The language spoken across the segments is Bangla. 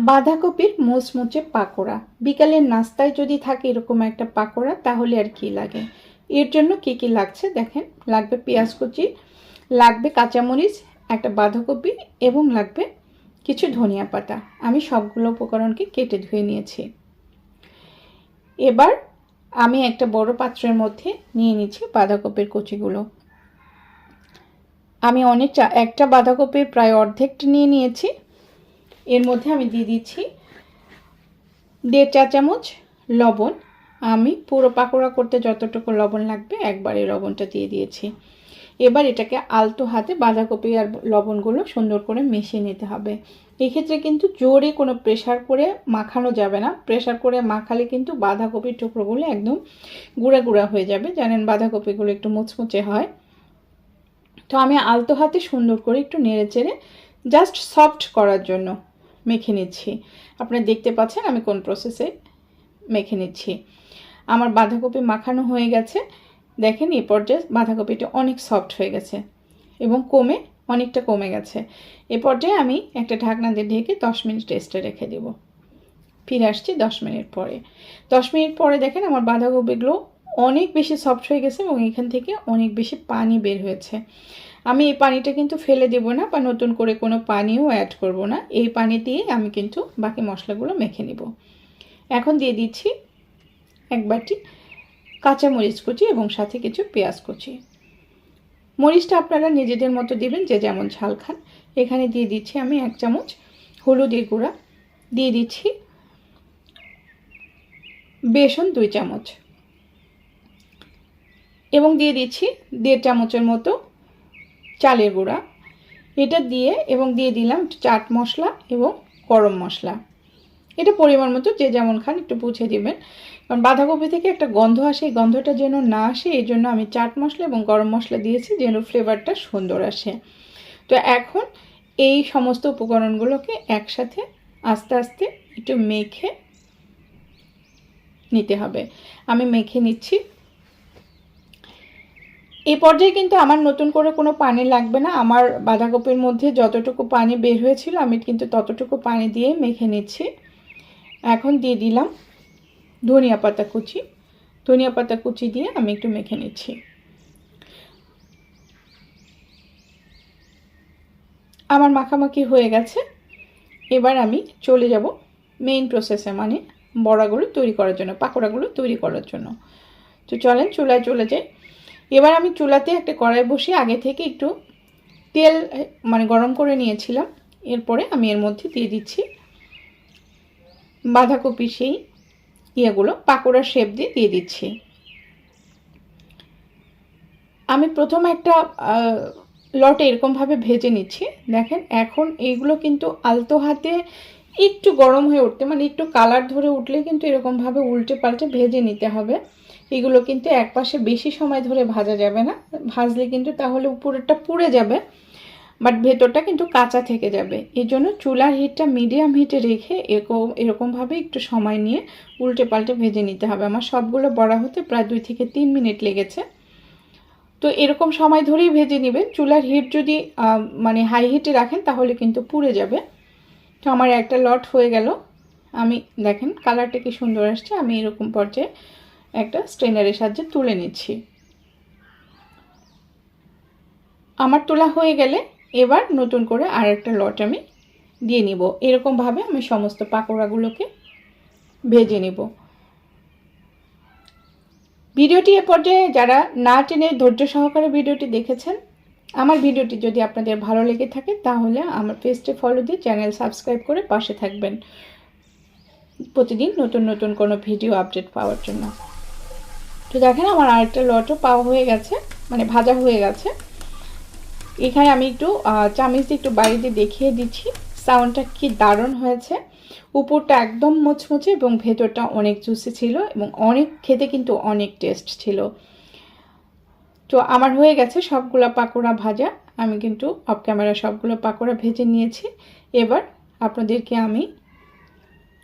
বাঁধাকপির মুচমুচে পাকোড়া। বিকালের নাস্তায় যদি থাকে এরকম একটা পাকোড়া, তাহলে আর কি লাগে? এর জন্য কি কি লাগছে দেখেন? লাগবে পেঁয়াজ কুচি, লাগবে কাঁচামরিচ, একটা বাঁধাকপি এবং লাগবে কিছু ধনিয়া পাতা। আমি সবগুলো উপকরণকে কেটে ধুয়ে নিয়েছি। এবার আমি একটা বড় পাত্রের মধ্যে নিয়ে নিচ্ছি বাঁধাকপির কুচিগুলো। আমি অনেক চা- একটা বাঁধাকপির প্রায় অর্ধেকটা নিয়ে নিয়েছি। এর মধ্যে আমি দিয়ে দিচ্ছি দেড় চা চামচ লবণ। আমি পুরো পাকোড়া করতে যতটুকু লবণ লাগবে একবারে লবণটা দিয়ে দিয়েছি। এবার এটাকে আলতো হাতে বাঁধাকপি আর লবণগুলো সুন্দর করে মিশিয়ে নিতে হবে। এক্ষেত্রে কিন্তু জোরে কোনো প্রেশার করে মাখানো যাবে না। প্রেশার করে মাখালে কিন্তু বাঁধাকপির টুকরোগুলো একদম গুঁড়া গুঁড়া হয়ে যাবে। জানেন বাঁধাকপিগুলো একটু মুচমুচে হয়। তো আমি আলতো হাতে সুন্দর করে একটু নেড়ে চেড়ে জাস্ট সফট করার জন্য মেখে নিচ্ছি। আপনারা দেখতে পাচ্ছেন আমি কোন প্রসেসে মেখে নিচ্ছি। আমার বাঁধাকপি মাখানো হয়ে গেছে। দেখেন এই পর্যায়ে বাঁধাকপিটা অনেক সফট হয়ে গেছে এবং কমে অনেকটা কমে গেছে। এ পর্যায়ে আমি একটা ঢাকনা দিয়ে ঢেকে দশ মিনিট রেস্টে রেখে দেব। ফিরে আসছি দশ মিনিট পরে। দশ মিনিট পরে দেখেন আমার বাঁধাকপিগুলো অনেক বেশি সফট হয়ে গেছে এবং এখান থেকে অনেক বেশি পানি বের হয়েছে। আমি এই পানিটা কিন্তু ফেলে দেব না বা নতুন করে কোনো পানিও অ্যাড করব না। এই পানি দিয়ে আমি কিন্তু বাকি মশলাগুলো মেখে নেব। এখন দিয়ে দিচ্ছি এক বাটি কাঁচা মরিচ কুচি এবং সাথে কিছু পেঁয়াজ কুচি। মরিচটা আপনারা নিজেদের মতো দিবেন, যে যেমন ঝাল খান। এখানে দিয়ে দিচ্ছি আমি এক চামচ হলুদের গুঁড়া। দিয়ে দিচ্ছি বেসন দুই চামচ। এবং দিয়ে দিচ্ছি দেড় চামচের মতো চালের গুঁড়া। এটা দিয়ে এবং দিয়ে দিলাম চাট মশলা এবং গরম মশলা। এটা পরিমাণ মতো যে যেমন খান একটু বুঝে দিবেন। কারণ বাঁধাকপি থেকে একটা গন্ধ আসে, এই গন্ধটা যেন না আসে, এই জন্য আমি চাট মশলা এবং গরম মশলা দিয়েছি যেন ফ্লেভারটা সুন্দর আসে। তো এখন এই সমস্ত উপকরণগুলোকে একসাথে আস্তে আস্তে একটু মেখে নিতে হবে। আমি মেখে নিচ্ছি এই পর্যায়ে কিন্তু আমার নতুন করে কোনো পানি লাগবে না। আমার বাঁধাকপির মধ্যে যতটুকু পানি বের হয়েছিল, আমি কিন্তু ততটুকু পানি দিয়ে মেখে নিচ্ছি। এখন দিয়ে দিলাম ধনিয়া পাতা কুচি। ধনিয়া পাতা কুচি দিয়ে আমি একটু মেখে নিচ্ছি। আমার মাখামাখি হয়ে গেছে। এবার আমি চলে যাব মেইন প্রসেসে মানে বড়াগুলো তৈরি করার জন্য, পাকোড়াগুলো তৈরি করার জন্য। তো চলেন চুলায় চলে যাই। এবার আমি চুলাতে একটা কড়াই বসিয়ে আগে থেকে একটু তেল মানে গরম করে নিয়েছিলাম। এরপরে আমি এর মধ্যে দিয়ে দিচ্ছি বাঁধাকপি সেই ইয়েগুলো, পাকোড়ার শেপ দিয়ে দিয়ে দিচ্ছি। আমি প্রথম একটা লটে এরকমভাবে ভেজে নিচ্ছি। দেখেন, এখন এইগুলো কিন্তু আলতো হাতে একটু গরম হয়ে উঠতে মানে একটু কালার ধরে উঠলে কিন্তু এরকমভাবে উল্টে পাল্টে ভেজে নিতে হবে। এগুলো কিন্তু একপাশে বেশি সময় ধরে ভাজা যাবে না। ভাজলে কিন্তু তাহলে উপরেরটা পুড়ে যাবে বাট ভেতরটা কিন্তু কাঁচা থেকে যাবে। এই জন্য চুলার হিটটা মিডিয়াম হিটে রেখে এরকম, এরকমভাবে একটু সময় নিয়ে উল্টে পাল্টে ভেজে নিতে হবে। আমার সবগুলো বড়া হতে প্রায় দুই থেকে তিন মিনিট লেগেছে। তো এরকম সময় ধরেই ভেজে নেবেন। চুলার হিট যদি মানে হাই হিটে রাখেন তাহলে কিন্তু পুড়ে যাবে। তো আমার একটা লট হয়ে গেল। আমি দেখেন কালারটা কি সুন্দর আসছে। আমি এরকম পর্যায়ে একটা স্ট্রেনারের সাহায্যে তুলে নিচ্ছি। আমার তোলা হয়ে গেলে এবার নতুন করে আর একটা লট আমি দিয়ে নিব। এরকমভাবে আমি সমস্ত পাকোড়াগুলোকে ভেজে নেব। ভিডিওটি এ পর্যায়ে যারা না টেনে ধৈর্য সহকারে ভিডিওটি দেখেছেন, আমার ভিডিওটি যদি আপনাদের ভালো লেগে থাকে, তাহলে আমার পেজটি ফলো দিয়ে চ্যানেল সাবস্ক্রাইব করে পাশে থাকবেন। প্রতিদিন নতুন নতুন কোনো ভিডিও আপডেট পাওয়ার জন্য। তো দেখেন আমার আরেকটা লটও পাওয়া হয়ে গেছে মানে ভাজা হয়ে গেছে। এখানে আমি একটু চামিচ দিয়ে একটু বাড়িতে দেখিয়ে দিচ্ছি, সাউন্ডটা কি দারুণ হয়েছে। উপরটা একদম মুচমুচে এবং ভেতরটা অনেক জুসি ছিল এবং অনেক, খেতে কিন্তু অনেক টেস্ট ছিল। তো আমার হয়ে গেছে সবগুলো পাকোড়া ভাজা, আমি কিন্তু অফ ক্যামেরা সবগুলো পাকোড়া ভেজে নিয়েছি। এবার আপনাদেরকে আমি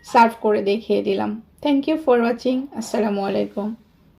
সার্ভ করে দেখিয়ে দিলাম। থ্যাংক ইউ ফর ওয়াচিং আসসালামু আলাইকুম।